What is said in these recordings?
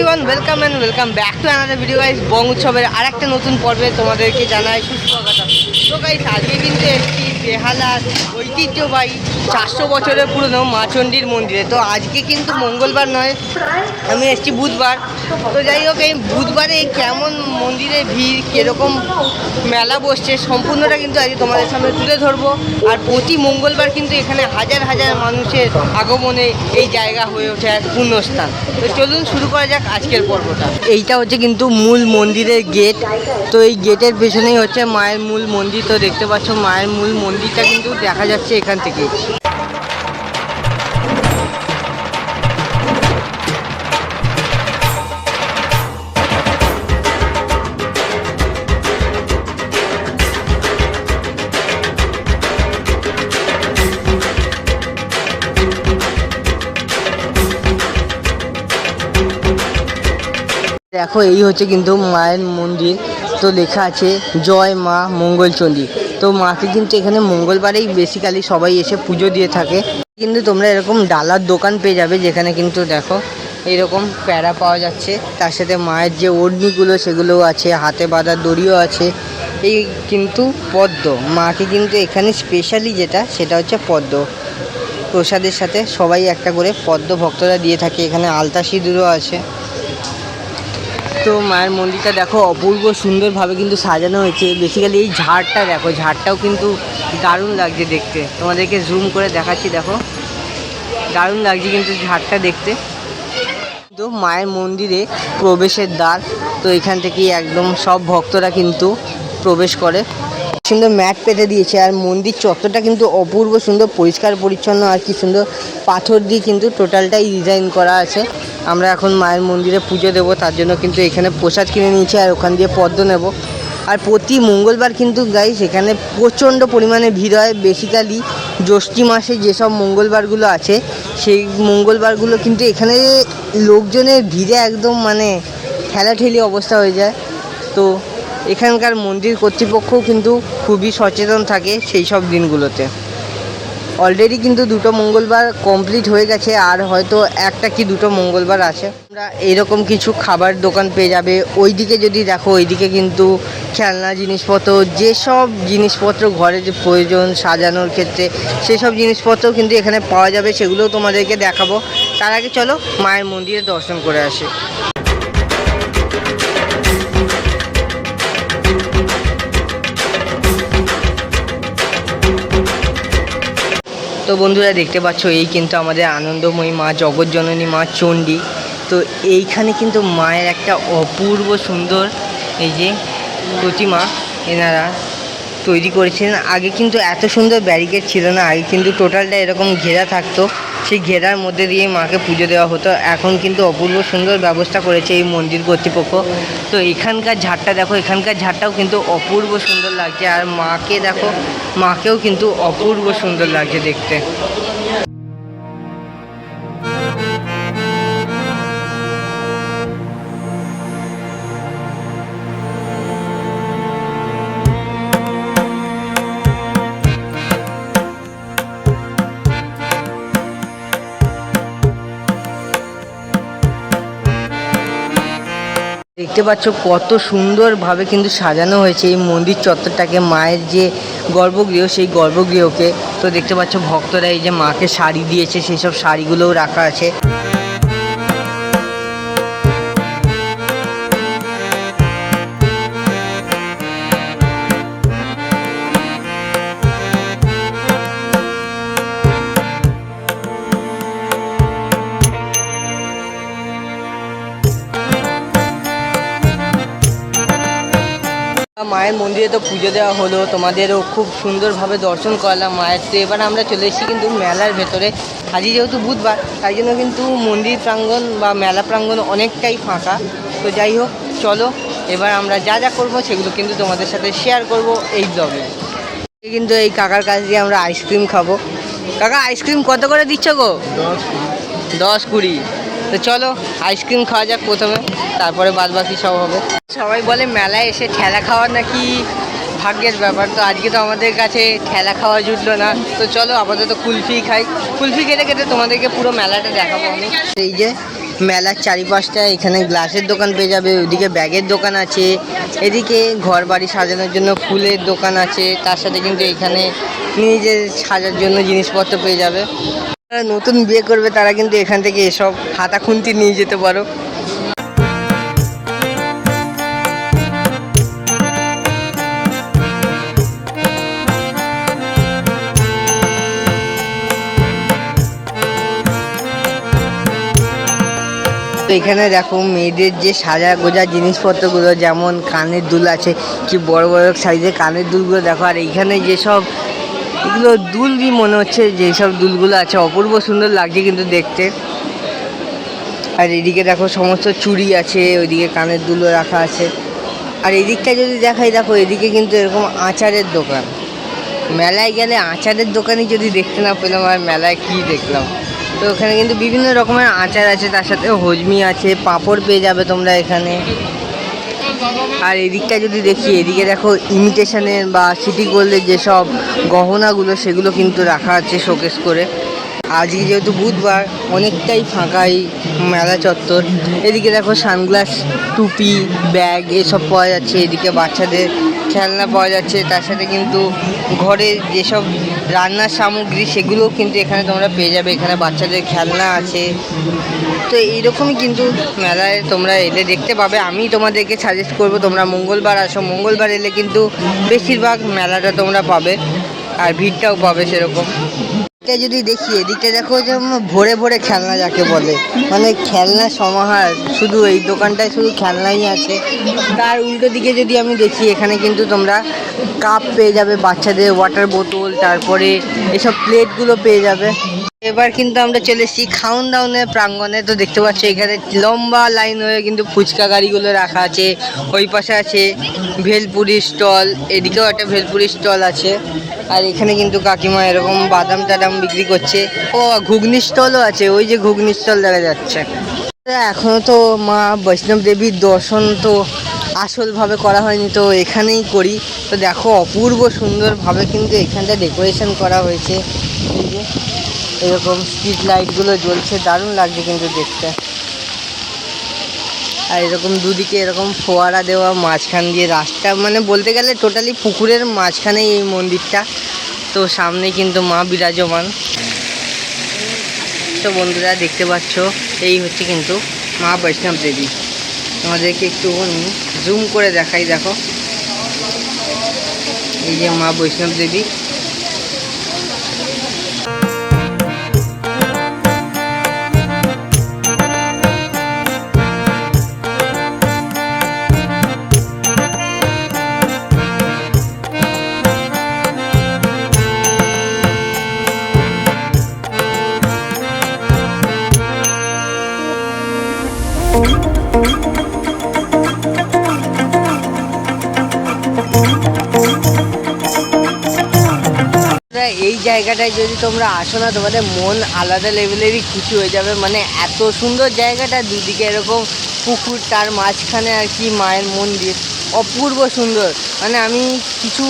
Welcome and welcome back to another video guys bong উৎসবের আরেকটা নতুন পর্বে তোমাদেরকে জানাই সুস্বাগত তো গাইস আজকে কিন্তু এসেছি বেহালার ঐতিহ্যবাহী চারশো বছরের পুরনো মাচণ্ডীর মন্দিরে। তো আজকে কিন্তু মঙ্গলবার নয়, আমি এসেছি বুধবার। তো যাই হোক, এই বুধবারে কেমন মন্দিরে ভিড়, কীরকম মেলা বসছে, সম্পূর্ণটা কিন্তু আজকে তোমাদের সামনে তুলে ধরবো। আর প্রতি মঙ্গলবার কিন্তু এখানে হাজার হাজার মানুষের আগমনে এই জায়গা হয়ে ওঠে এক পুণ্যস্থান তো চলুন শুরু করা যাক আজকের পর্বটা। এইটা হচ্ছে কিন্তু মূল মন্দিরের গেট। তো এই গেটের পেছনেই হচ্ছে মায়ের মূল মন্দির। তো দেখতে পাচ্ছ মায়ের মূল মন্দিরটা কিন্তু দেখা যাচ্ছে এখান থেকে। দেখো, এই হচ্ছে কিন্তু মায়ের মন্দির। তো লেখা আছে, জয় মা মঙ্গলচণ্ডী তো মাকে কিন্তু এখানে মঙ্গলবারেই বেসিক্যালি সবাই এসে পুজো দিয়ে থাকে। কিন্তু তোমরা এরকম ডালার দোকান পেয়ে যাবে যেখানে কিন্তু দেখো এরকম প্যারা পাওয়া যাচ্ছে। তার সাথে মায়ের যে ওড়নিগুলো সেগুলোও আছে, হাতে বাঁধার দড়িও আছে। এই কিন্তু পদ্ম। মাকে কিন্তু এখানে স্পেশালি যেটা, সেটা হচ্ছে পদ্ম। প্রসাদের সাথে সবাই একটা করে পদ্ম ভক্তরা দিয়ে থাকে। এখানে আলতা সিঁদুরও আছে। তো মায়ের মন্দিরটা দেখো অপূর্ব সুন্দরভাবে কিন্তু সাজানো হয়েছে। বেসিক্যালি এই ঝাড়টা দেখো, ঝাড়টাও কিন্তু দারুণ লাগছে দেখতে। তোমাদেরকে জুম করে দেখাচ্ছি, দেখো। দারুণ লাগছে কিন্তু ঝাড়টা দেখতে। তো মায়ের মন্দিরে প্রবেশের দ্বার, তো এখান থেকেই একদম সব ভক্তরা কিন্তু প্রবেশ করে। সুন্দর ম্যাট পেতে দিয়েছে, আর মন্দির চত্বরটা কিন্তু অপূর্ব সুন্দর, পরিষ্কার, পরিচ্ছন্ন, আর কি সুন্দর পাথর দিয়ে কিন্তু টোটালটাই ডিজাইন করা আছে। আমরা এখন মায়ের মন্দিরে পুজো দেবো, তার জন্য কিন্তু এখানে প্রসাদ কিনে নিয়েছি আর ওখান দিয়ে পদ্ম নেব। আর প্রতি মঙ্গলবার কিন্তু গাইস সেখানে প্রচণ্ড পরিমাণে ভিড় হয়। বেসিক্যালি জ্যৈষ্ঠী মাসে যেসব মঙ্গলবারগুলো আছে, সেই মঙ্গলবারগুলো কিন্তু এখানে লোকজনের ভিড়ে একদম মানে ঠেলাঠেলি অবস্থা হয়ে যায়। তো এখানকার মন্দির কর্তৃপক্ষও কিন্তু খুবই সচেতন থাকে সেই সব দিনগুলোতে। অলরেডি কিন্তু দুটো মঙ্গলবার কমপ্লিট হয়ে গেছে, আর হয়তো একটা কি দুটো মঙ্গলবার আছে। আমরা এরকম কিছু খাবার দোকান পেয়ে যাবে। ওইদিকে যদি দেখো, ওইদিকে কিন্তু খেলনা জিনিসপত্র, যেসব জিনিসপত্র ঘরে যে প্রয়োজন সাজানোর ক্ষেত্রে, সেসব জিনিসপত্রও কিন্তু এখানে পাওয়া যাবে, সেগুলোও তোমাদেরকে দেখাবো। তার আগে চলো, মায়ের মন্দিরে দর্শন করে আসি। তো বন্ধুরা দেখতে পাচ্ছ, এই কিন্তু আমাদের আনন্দময়ী মা জগৎজননী মা চণ্ডী। তো এইখানে কিন্তু মায়ের একটা অপূর্ব সুন্দর এই যে প্রতিমা এনারা তৈরি করেছিলেন আগে কিন্তু এত সুন্দর ব্যারিকেড ছিল না, আগে কিন্তু টোটালটা এরকম ঘেরা থাকতো। সেই ঘেরার মধ্যে দিয়ে মাকে পুজো দেওয়া হতো। এখন কিন্তু অপূর্ব সুন্দর ব্যবস্থা করেছে এই মন্দির কর্তৃপক্ষ। তো এখানকার ঝাড়টা দেখো, এখানকার ঝাড়টাও কিন্তু অপূর্ব সুন্দর লাগছে। আর মাকে দেখো, মাকেও কিন্তু অপূর্ব সুন্দর লাগছে দেখতে। দেখতে পাচ্ছ কত সুন্দরভাবে কিন্তু সাজানো হয়েছে এই মন্দির চত্বরটাকে, মায়ের যে গর্ভগৃহ, সেই গর্ভগৃহকে। তো দেখতে পাচ্ছ ভক্তরা এই যে মাকে শাড়ি দিয়েছে, সেই সব শাড়িগুলোও রাখা আছে। মায়ের মন্দিরে তো পুজো দেওয়া হলো তোমাদেরও খুব সুন্দরভাবে দর্শন করলাম মায়ের তো। এবার আমরা চলে এসেছি কিন্তু মেলার ভেতরে। আজই যেহেতু বুধবার তাই জন্য কিন্তু মন্দির প্রাঙ্গণ বা মেলা প্রাঙ্গণ অনেকটাই ফাঁকা। তো যাই হোক চলো এবার আমরা যা যা করব সেগুলো কিন্তু তোমাদের সাথে শেয়ার করব এই ব্লগে কিন্তু এই কাকার কাছ দিয়ে আমরা আইসক্রিম খাব। কাকা আইসক্রিম কত করে দিচ্ছ গো? দশ কুড়ি। তো চলো আইসক্রিম খাওয়া যাক প্রথমে, তারপরে বাদ বাকি সব হবে। সবাই বলে মেলায় এসে ঠেলা খাওয়া নাকি ভাগ্যের ব্যাপার, তো আজকে তো আমাদের কাছে ঠেলা খাওয়া জুটলো না। তো চলো, আপাতত কুলফি খাই। কুলফি খেতে খেতে তোমাদেরকে পুরো মেলাটা দেখাবো আমি। এই যে, মেলার চারিপাশটা, এখানে গ্লাসের দোকান পেয়ে যাবে, ওইদিকে ব্যাগের দোকান আছে। এদিকে ঘর বাড়ি সাজানোর জন্য ফুলের দোকান আছে। তার সাথে কিন্তু এখানে নিজের সাজার জন্য জিনিসপত্র পেয়ে যাবে। যারা নতুন বিয়ে করবে, তারা কিন্তু এখান থেকে এসব হাতা খুন্তি নিয়ে যেতে পারো। এখানে দেখো, মেয়েদের যে সাজা গোজা জিনিসপত্রগুলো, যেমন কানের দুল আছে, কি বড় বড় সাইজের কানের দুলগুলো দেখো, আর এইখানে যেসব এগুলো দুলই মনে হচ্ছে যেসব দুলগুলো আছে। অপূর্ব সুন্দর লাগছে কিন্তু দেখতে। আর এদিকে দেখো সমস্ত চুড়ি আছে, ওইদিকে কানের দুলও রাখা আছে। আর এদিকটা যদি দেখাই, দেখো এদিকে কিন্তু এরকম আচারের দোকান। মেলায় গেলে আচারের দোকানই যদি দেখতে না পেলাম, আর মেলায় কি দেখলাম? তো ওখানে কিন্তু বিভিন্ন রকমের আচার আছে, তার সাথে হজমি আছে, পাঁপড় পেয়ে যাবে তোমরা এখানে। আর এদিকটা যদি দেখি, এদিকে দেখো ইমিটেশনের বা সিটি গোল্ডের যেসব গহনাগুলো, সেগুলো কিন্তু রাখা আছে শোকেস করে। আজকে যেহেতু বুধবার, অনেকটাই ফাঁকাই মেলা চত্বর। এদিকে দেখো সানগ্লাস, টুপি, ব্যাগ এসব পাওয়া যাচ্ছে। এদিকে বাচ্চাদের খেলনা পাওয়া যাচ্ছে। তার সাথে কিন্তু ঘরে যেসব রান্নার সামগ্রী, সেগুলোও কিন্তু এখানে তোমরা পেয়ে যাবে। এখানে বাচ্চাদের খেলনা আছে। তো এইরকমই কিন্তু মেলায় তোমরা এলে দেখতে পাবে। আমি তোমাদেরকে সাজেস্ট করব, তোমরা মঙ্গলবার আসো। মঙ্গলবার এলে কিন্তু বেশিরভাগ মেলাটা তোমরা পাবে আর ভিড়টাও পাবে সেরকম। এটা যদি দেখি এদিকটা দেখো যে ভোরে ভোরে খেলনা যাকে বলে। মানে খেলনা সমাহার, শুধু এই দোকানটায় শুধু খেলনাই আছে। তার উল্টো দিকে যদি আমি দেখি, এখানে কিন্তু তোমরা কাপ পেয়ে যাবে, বাচ্চাদের ওয়াটার বোতল তারপরে এসব প্লেটগুলো পেয়ে যাবে। এবার কিন্তু আমরা চলে এসেছি খাউন দাউনের প্রাঙ্গনে তো দেখতে পাচ্ছ, এখানে লম্বা লাইন হয়ে কিন্তু ফুচকা গাড়িগুলো রাখা আছে। ওই পাশে আছে ভেলপুরি স্টল এদিকেও একটা ভেলপুরি স্টল আছে। আর এখানে কিন্তু কাকিমা এরকম বাদাম টাদাম বিক্রি করছে। ও ঘুগনি স্টলও আছে। ওই যে ঘুগনি স্টল দেখা যাচ্ছে। এখনও তো মা বৈষ্ণব দেবীর দর্শন তো আসলভাবে করা হয়নি, তো এখানেই করি। তো দেখো, অপূর্ব সুন্দরভাবে কিন্তু এখানটা ডেকোরেশন করা হয়েছে। এরকম স্ট্রিট লাইটগুলো জ্বলছে, দারুণ লাগছে কিন্তু দেখতে। আর এরকম দুদিকে এরকম ফোয়ারা দেওয়া, মাঝখান দিয়ে রাস্তা মানে বলতে গেলে টোটালি পুকুরের মাঝখানেই এই মন্দিরটা। তো সামনে কিন্তু মা বিরাজমান। তো বন্ধুরা, দেখতে পাচ্ছ, এই হচ্ছে কিন্তু মা বৈষ্ণব দেবী। আমাদেরকে একটু জুম করে দেখাই, দেখো। এই যে মা বৈষ্ণব দেবী। জায়গাটায় যদি তোমরা আসো না, তোমাদের মন আলাদা লেভেলেরই খুশি হয়ে যাবে। মানে এত সুন্দর জায়গাটা, দুদিকে এরকম পুকুর, তার মাঝখানে আর কি মায়ের মন্দির। অপূর্ব সুন্দর। মানে আমি কিছু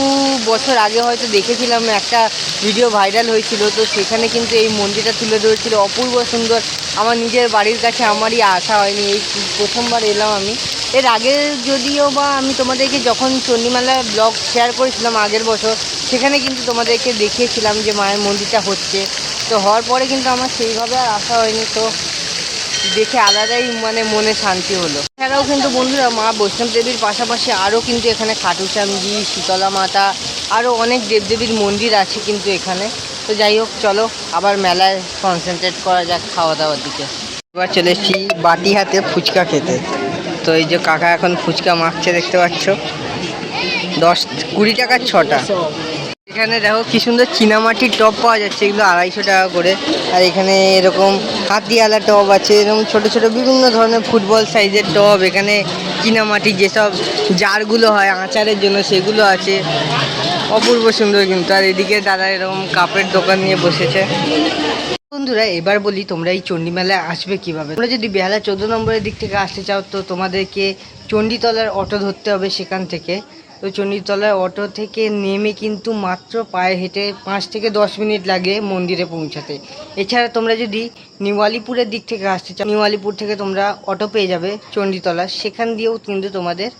বছর আগে হয়তো দেখেছিলাম, একটা ভিডিও ভাইরাল হয়েছিল। তো সেখানে কিন্তু এই মন্দিরটা তুলে ধরেছিল। অপূর্ব সুন্দর। আমার নিজের বাড়ির কাছে আমারই আসা হয়নি। এই প্রথমবার এলাম আমি। এর আগে যদিও বা আমি তোমাদেরকে যখন চণ্ডীমেলায় ব্লগ শেয়ার করেছিলাম আগের বছর সেখানে কিন্তু তোমাদেরকে দেখিয়েছিলাম যে মায়ের মন্দিরটা হচ্ছে। তো হওয়ার পরে কিন্তু আমার সেইভাবে আর আসা হয়নি, তো দেখে আলাদাই মানে মনে শান্তি হলো। এছাড়াও কিন্তু বন্ধুরা, মা বৈষ্ণব দেবীর পাশাপাশি আরও কিন্তু এখানে খাটুশ্যামজি শীতলা মাতা, আরও অনেক দেবদেবীর মন্দির আছে কিন্তু এখানে। তো যাই হোক, চলো আবার মেলায় কনসেন্ট্রেট করা যাক খাওয়া দাওয়ার দিকে। এবার চলে এসেছি বাটি হাতে ফুচকা খেতে। তো এই যে কাকা এখন ফুচকা মাখছে দেখতে পাচ্ছ। দশ কুড়ি টাকার ছটা। এখানে দেখো কি সুন্দর চীনামাটির টপ পাওয়া যাচ্ছে, এগুলো আড়াইশো টাকা করে। আর এখানে এরকম হাতিয়ালা টপ আছে, এরকম ছোট ছোট বিভিন্ন ধরনের ফুটবল সাইজের টপ এখানে চীনামাটির যেসব জারগুলো হয়, আচারের জন্য সেগুলো আছে। অপূর্ব সুন্দর কিন্তু। আর এদিকে দাদা এরকম কাপড়ের দোকান নিয়ে বসেছে। বন্ধুরা, এবার বলি তোমরা এই চণ্ডী মেলায় আসবে কীভাবে? তোমরা যদি বেহালা চোদ্দ নম্বরের দিক থেকে আসতে চাও, তো তোমাদেরকে চণ্ডীতলার অটো ধরতে হবে সেখান থেকে। তো চণ্ডীতলায় অটো থেকে নেমে কিন্তু মাত্র পায়ে হেঁটে পাঁচ থেকে দশ মিনিট লাগে মন্দিরে পৌঁছাতে। এছাড়া তোমরা যদি নিওয়ালিপুরের দিক থেকে আসতে চাও, নিওয়ালিপুর থেকে তোমরা অটো পেয়ে যাবে চণ্ডীতলা। সেখান দিয়েও কিন্তু তোমাদের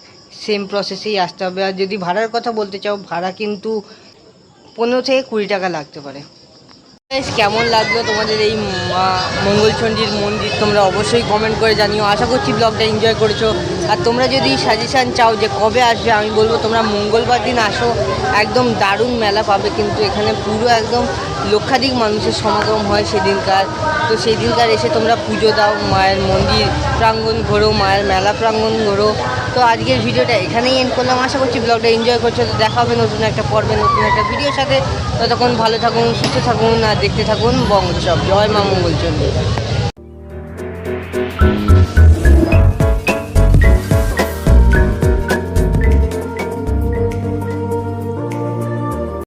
সেম প্রসেসেই আসতে হবে। আর যদি ভাড়ার কথা বলতে চাও, ভাড়া কিন্তু পনেরো থেকে কুড়ি টাকা লাগতে পারে। কেমন লাগল তোমাদের এই মঙ্গলচণ্ডীর মন্দির? তোমরা অবশ্যই কমেন্ট করে জানিও। আশা করছি ব্লগটা এনজয় করেছ। আর তোমরা যদি সাজেশান চাও যে কবে আসবে, আমি বলব তোমরা মঙ্গলবার দিন আসো। একদম দারুণ মেলা পাবে কিন্তু এখানে পুরো একদম লক্ষাধিক মানুষের সমাগম হয় সেদিনকার। তো সেই দিনকার এসে তোমরা পুজো দাও, মায়ের মন্দির প্রাঙ্গণ ঘোরো, মায়ের মেলা প্রাঙ্গণ ঘোরো। তো আজকের ভিডিওটা এখানেই এন্ড করলাম। আশা করছি ব্লগটা এনজয় করছ। তো দেখা হবে নতুন একটা পর্বে, নতুন একটা ভিডিওর সাথে। ততক্ষণ ভালো থাকুন, সুস্থ থাকুন, আর দেখতে থাকুন বঙ্গোৎসব। জয় মা মঙ্গলচন্ডী